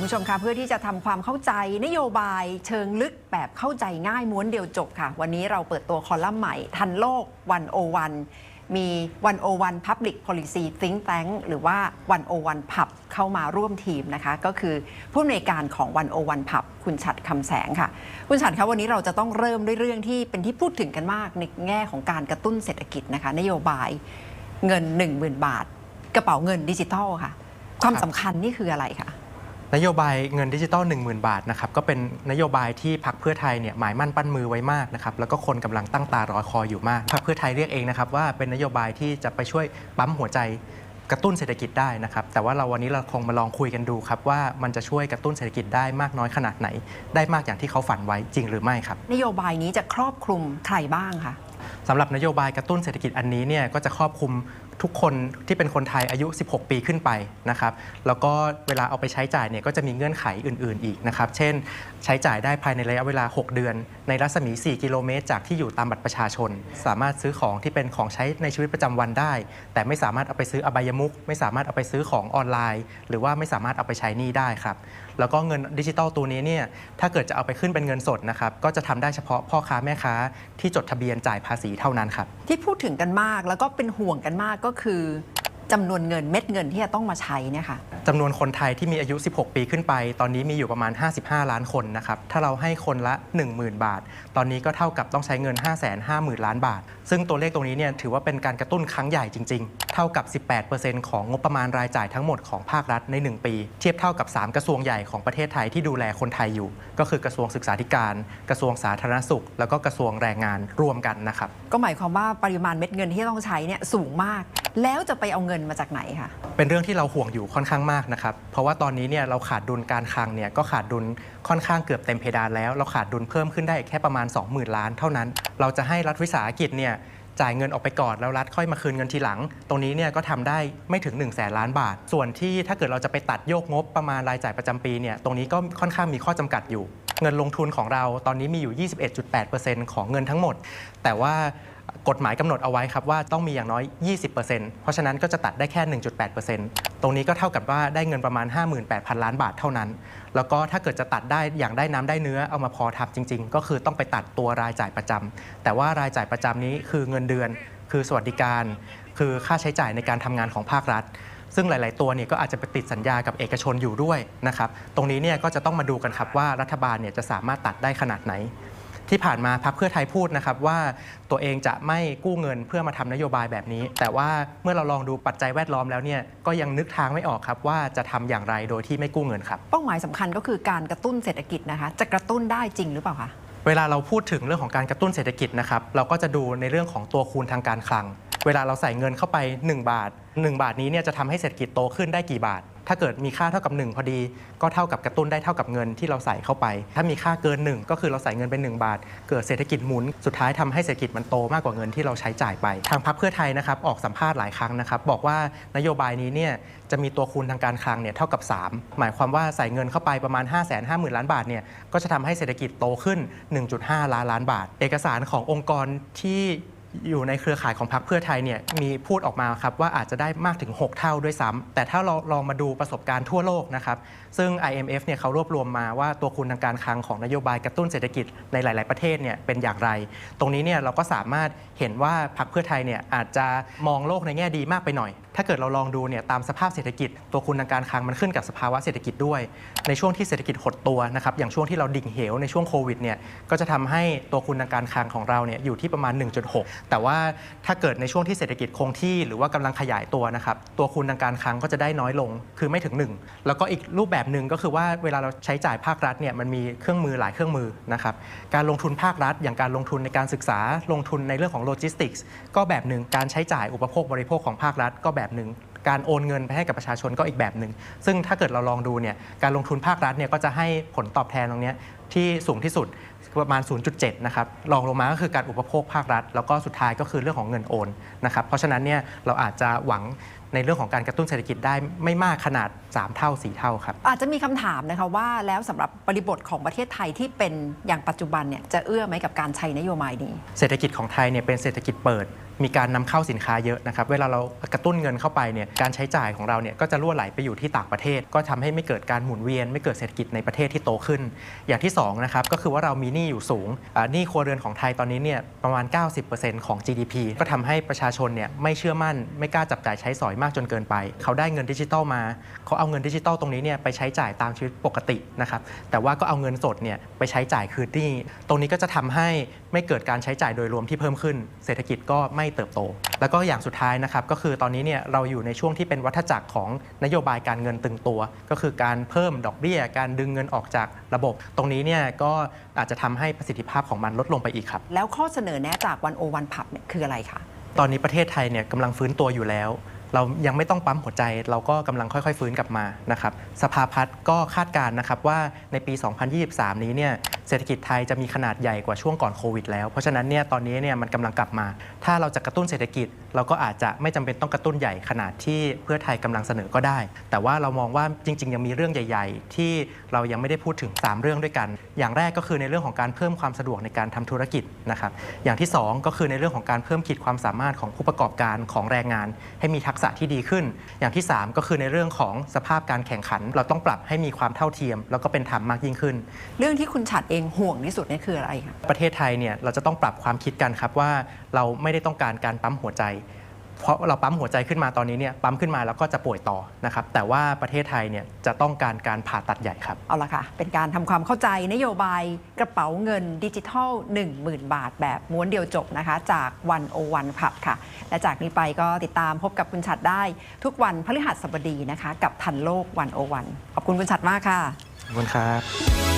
คุณผู้ชมคะเพื่อที่จะทำความเข้าใจนโยบายเชิงลึกแบบเข้าใจง่ายม้วนเดียวจบค่ะ วันนี้เราเปิดตัวคอลัมน์ใหม่ ทันโลก101มี101 Public Policy Think Tank หรือว่า101 Pub เข้ามาร่วมทีมนะคะ ก็คือผู้อำนวยการของ101 Pub คุณฉัดคำแสงค่ะ คุณฉัดคะวันนี้เราจะต้องเริ่มด้วยเรื่องที่เป็นที่พูดถึงกันมากในแง่ของการกระตุ้นเศรษฐกิจนะคะ นโยบายเงิน 10,000 บาท กระเป๋าเงินดิจิทัลค่ะ ความสำคัญนี่คืออะไรคะ นโยบายเงินดิจิตอล10,000 บาทนะครับก็เป็นนโยบายที่พักเพื่อไทยเนี่ยหมายมั่นปั้นมือไว้มากนะครับแล้วก็คนกำลังตั้งตารอคอยอยู่มากพักเพื่อไทยเรียกเองนะครับว่าเป็นนโยบายที่จะไปช่วยปั๊มหัวใจกระตุ้นเศรษฐกิจได้นะครับ แต่ว่าเราวันนี้เราคงมาลองคุยกันดูครับ ว่ามันจะช่วยกระตุ้นเศรษฐกิจได้มากน้อยขนาดไหน ได้มากอย่างที่เขาฝันไว้จริงหรือไม่ครับ นโยบายนี้จะครอบคลุมใครบ้างคะสำหรับนโยบายกระตุ้นเศรษฐกิจอันนี้เนี่ยก็จะครอบคลุม ทุกคนที่เป็นคนไทยอายุ 16 ปีขึ้นไปนะครับแล้วก็เวลาเอาไปใช้จ่ายเนี่ยก็จะมีเงื่อนไขอื่น ๆ อีกนะครับ เช่น ใช้จ่ายได้ภายในระยะเวลา 6 เดือน ในรัศมี 4 กิโลเมตร จากที่อยู่ตามบัตรประชาชน สามารถซื้อของที่เป็นของใช้ในชีวิตประจำวันได้ แต่ไม่สามารถเอาไปซื้ออบายมุขไม่สามารถเอาไปซื้อของออนไลน์ หรือว่าไม่สามารถเอาไปใช้หนี้ได้ครับ แล้วก็เงินดิจิตอลตัวนี้เนี่ยถ้าเกิดจะเอาไปขึ้นเป็นเงินสดนะครับก็จะทำได้เฉพาะพ่อค้าแม่ค้าที่จดทะเบียนจ่ายภาษีเท่านั้นครับที่พูดถึงกันมากแล้วก็เป็นห่วงกันมากก็คือจำนวนเงินเม็ดเงินที่จะต้องมาใช้เนี่ยค่ะ จำนวนคนไทยที่มีอายุ 16 ปีขึ้นไป ตอนนี้มีอยู่ประมาณ 55 ล้านคนนะครับ ถ้าเราให้คนละ 10,000 บาท ตอนนี้ก็เท่ากับต้องใช้เงิน 550,000 ล้านบาท ซึ่งตัวเลขตรงนี้เนี่ยถือว่าเป็นการกระตุ้นครั้งใหญ่จริง ๆ เท่ากับ 18%ของงบประมาณรายจ่ายทั้งหมดของภาครัฐใน 1 ปี เทียบเท่ากับ 3 กระทรวงใหญ่ของประเทศไทยที่ดูแลคนไทยอยู่ ก็คือกระทรวงศึกษาธิการ กระทรวงสาธารณสุข แล้วก็กระทรวงแรงงานรวมกันนะครับ ก็หมายความว่าปริมาณเม็ดเงินที่ต้องใช้เนี่ยสูงมาก แล้วจะไปเอาเงินมาจากไหนคะ เป็นเรื่องที่เราห่วงอยู่ค่อนข้างมากนะครับ เพราะว่าตอนนี้เนี่ยเราขาดดุลการคลังเนี่ยก็ขาดดุลค่อนข้างเกือบเต็มเพดานแล้ว เราขาดดุลเพิ่มขึ้นได้แค่ประมาณ 20,000 ล้านเท่านั้น เราจะให้รัฐวิสาหกิจเนี่ยจ่ายเงินออกไปก่อนแล้วรัฐค่อยมาคืนเงินทีหลัง ตรงนี้เนี่ยก็ทำได้ไม่ถึง1นึ่งแสนล้านบาท ส่วนที่ถ้าเกิดเราจะไปตัดโยกงบประมาณรายจ่ายประจำปีเนี่ยตรงนี้ก็ค่อนข้างมีข้อจำกัดอยู่ เงินลงทุนของเราตอนนี้มีอยู่ 21.8%ของเงินทั้งหมด แต่ว่ากฎหมายกำหนดเอาไว้ครับว่าต้องมีอย่างน้อย 20%เพราะฉะนั้นก็จะตัดได้แค่ 1.8%ตรงนี้ก็เท่ากับว่าได้เงินประมาณ 58,000 ล้านบาทเท่านั้น แล้วก็ถ้าเกิดจะตัดได้อย่างได้น้ำได้เนื้อเอามาพอทับจริง ๆ ก็คือต้องไปตัดตัวรายจ่ายประจำแต่ว่ารายจ่ายประจำนี้คือเงินเดือน คือสวัสดิการ คือค่าใช้จ่ายในการทำงานของภาครัฐซึ่งหลาย ๆ ตัวเนี่ยก็อาจจะไปติดสัญญากับเอกชนอยู่ด้วยนะครับ ตรงนี้เนี่ยก็จะต้องมาดูกันครับว่ารัฐบาลเนี่ยจะสามารถตัดได้ขนาดไหน ที่ผ่านมาพรรคเพื่อไทยพูดนะครับว่าตัวเองจะไม่กู้เงินเพื่อมาทำนโยบายแบบนี้ แต่ว่าเมื่อเราลองดูปัจจัยแวดล้อมแล้วเนี่ยก็ยังนึกทางไม่ออกครับว่าจะทำอย่างไรโดยที่ไม่กู้เงินครับ เป้าหมายสำคัญก็คือการกระตุ้นเศรษฐกิจนะคะ จะกระตุ้นได้จริงหรือเปล่าคะเวลาเราพูดถึงเรื่องของการกระตุ้นเศรษฐกิจนะครับเราก็จะดูในเรื่องของตัวคูณทางการคลัง เวลาเราใส่เงินเข้าไป 1 บาท 1 บาทนี้เนี่ยจะทำให้เศรษฐกิจโตขึ้นได้กี่บาท ถ้าเกิดมีค่าเท่ากับ 1 พอดี ก็เท่ากับกระตุ้นได้เท่ากับเงินที่เราใส่เข้าไป ถ้ามีค่าเกิน 1 ก็คือเราใส่เงินเป็น1บาท เกิดเศรษฐกิจหมุน สุดท้ายทำให้เศรษฐกิจมันโตมากกว่าเงินที่เราใช้จ่ายไป ทางพรรคเพื่อไทยนะครับออกสัมภาษณ์หลายครั้งนะครับบอกว่านโยบายนี้เนี่ยจะมีตัวคูณทางการคลังเนี่ยเท่ากับ 3 หมายความว่าใส่เงินเข้าไปประมาณ 5 5 0 0 0 0 ล้านบาทเนี่ยก็จะทำให้เศรษฐกิจโตขึ้น 1.5 ล้านล้านบาท เอกสารขององค์กรที่ อยู่ในเครือข่ายของพรรคเพื่อไทยเนี่ยมีพูดออกมาครับว่าอาจจะได้มากถึง 6 เท่าด้วยซ้ำแต่ถ้าเราลองมาดูประสบการณ์ทั่วโลกนะครับ ซึ่ง IMF เนี่ยเขารวบรวมมาว่าตัวคูณทางการคลังของนโยบายกระตุ้นเศรษฐกิจในหลาย ๆ ประเทศเนี่ยเป็นอย่างไร ตรงนี้เนี่ยเราก็สามารถเห็นว่าพรรคเพื่อไทยเนี่ยอาจจะมองโลกในแง่ดีมากไปหน่อย ถ้าเกิดเราลองดูเนี่ยตามสภาพเศรษฐกิจ ตัวคูณทางการคลังมันขึ้นกับสภาวะเศรษฐกิจด้วย ในช่วงที่เศรษฐกิจหดตัวนะครับอย่างช่วงที่เราดิ่งเหวในช่วงโควิดเนี่ยก็จะทำให้ตัวคูณทางการคลังของเราเนี่ยอยู่ที่ประมาณ 1.6 แต่ว่าถ้าเกิดในช่วงที่เศรษฐกิจคงที่หรือว่ากำลังขยายตัวนะครับตัวคูณทางการคลังก็จะได้น้อยลงคือไม่ถึง 1 แล้วก็อีกรูปแบบหนึ่งก็คือว่าเวลาเราใช้จ่ายภาครัฐเนี่ยมันมีเครื่องมือหลายเครื่องมือนะครับการลงทุนภาครัฐ อย่างการลงทุนในการศึกษาลงทุนในเรื่องของโลจิสติกส์ก็แบบหนึ่งการใช้จ่ายอุปโภคบริโภคของภาครัฐก็แบบหนึ่งการโอนเงินไปให้กับประชาชนก็อีกแบบหนึ่งซึ่งถ้าเกิดเราลองดูเนี่ยการลงทุนภาครัฐเนี่ยก็จะให้ผลตอบแทนตรงเนี้ยที่สูงที่สุดประมาณ 0.7 นะครับรองลงมาก็คือการอุปโภคภาครัฐ แล้วก็สุดท้ายก็คือเรื่องของเงินโอนนะครับ เพราะฉะนั้นเนี่ยเราอาจจะหวังในเรื่องของการกระตุ้นเศรษฐกิจได้ไม่มากขนาด 3 เท่า 4 เท่าครับ อาจจะมีคำถามนะคะว่าแล้วสำหรับบริบทของประเทศไทยที่เป็นอย่างปัจจุบันเนี่ยจะเอื้อไหมกับการใช้นโยบายนี้ เศรษฐกิจของไทยเนี่ยเป็นเศรษฐกิจเปิด มีการนำเข้าสินค้าเยอะนะครับเวลาเรากระตุ้นเงินเข้าไปเนี่ยการใช้จ่ายของเราเนี่ยก็จะล่วไหลไปอยู่ที่ต่างประเทศ ก็ทำให้ไม่เกิดการหมุนเวียน ไม่เกิดเศรษฐกิจในประเทศที่โตขึ้น อย่างที่สองนะครับก็คือว่าเรามีหนี้อยู่สูงหนี้ครัวเรือนของไทยตอนนี้เนี่ยประมาณ 90%ของ GDP ก็ทำให้ประชาชนเนี่ยไม่เชื่อมั่น ไม่กล้าจับจ่ายใช้สอยมากจนเกินไป เขาได้เงินดิจิตอลมาเขาเอาเงินดิจิตอลตรงนี้เนี่ยไปใช้จ่ายตามชีวิตปกตินะครับแต่ว่าก็เอาเงินสดเนี่ยไปใช้จ่ายคืนหนี้ตรงนี้ก็จะทำให้ไม่เกิดการใช้จ่ายโดยรวมที่เพิ่มขึ้น เศรษฐกิจก็ไม่เติบโต แล้วก็อย่างสุดท้ายนะครับก็คือตอนนี้เนี่ยเราอยู่ในช่วงที่เป็นวัฏจักรของนโยบายการเงินตึงตัว ก็คือการเพิ่มดอกเบี้ย การดึงเงินออกจากระบบ ตรงนี้เนี่ยก็อาจจะทำให้ประสิทธิภาพของมันลดลงไปอีกครับ แล้วข้อเสนอแนะจากวันโอวันพับเนี่ยคืออะไรคะตอนนี้ประเทศไทยเนี่ยกำลังฟื้นตัวอยู่แล้ว เรายังไม่ต้องปั๊มหัวใจ เราก็กำลังค่อย ๆ ฟื้นกลับมานะครับสภาพัฒน์ก็คาดการณ์นะครับว่าในปี 2023 นี้เนี่ยเศรษฐกิจไทยจะมีขนาดใหญ่กว่าช่วงก่อนโควิดแล้ว เพราะฉะนั้นเนี่ยตอนนี้เนี่ยมันกำลังกลับมา ถ้าเราจะกระตุ้นเศรษฐกิจ เราก็อาจจะไม่จำเป็นต้องกระตุ้นใหญ่ขนาดที่เพื่อไทยกำลังเสนอก็ได้ แต่ว่าเรามองว่าจริง ๆ ยังมีเรื่องใหญ่ ๆ ที่เรายังไม่ได้พูดถึง 3 เรื่องด้วยกัน อย่างแรกก็คือในเรื่องของการเพิ่มความสะดวกในการทำธุรกิจนะครับอย่างที่สองก็คือในเรื่องของการเพิ่มขีดความสามารถของผู้ประกอบการของแรงงาน ให้มีทักษะที่ดีขึ้น อย่างที่ 3 ก็คือในเรื่องของสภาพการแข่งขัน เราต้องปรับให้มีความเท่าเทียม แล้วก็เป็นธรรมมากยิ่งขึ้น เรื่องที่คุณฉัดเองห่วงที่สุดเนี่ยคืออะไรคะประเทศไทยเนี่ยเราจะต้องปรับความคิดกันครับว่า เราไม่ได้ต้องการการปั๊มหัวใจ เพราะเราปั๊มหัวใจขึ้นมาตอนนี้เนี่ยปั๊มขึ้นมาแล้วก็จะป่วยต่อนะครับแต่ว่าประเทศไทยเนี่ยจะต้องการการผ่าตัดใหญ่ครับ เอาละค่ะ เป็นการทำความเข้าใจนโยบายกระเป๋าเงินดิจิทัล 10,000 บาท แบบม้วนเดียวจบนะคะ จากวันโอวันพับค่ะ และจากนี้ไปก็ติดตามพบกับคุณฉัดได้ทุกวันพฤหัสบดีนะคะ กับทันโลกวันโอวันขอบคุณคุณฉัดมากค่ะขอบคุณครับ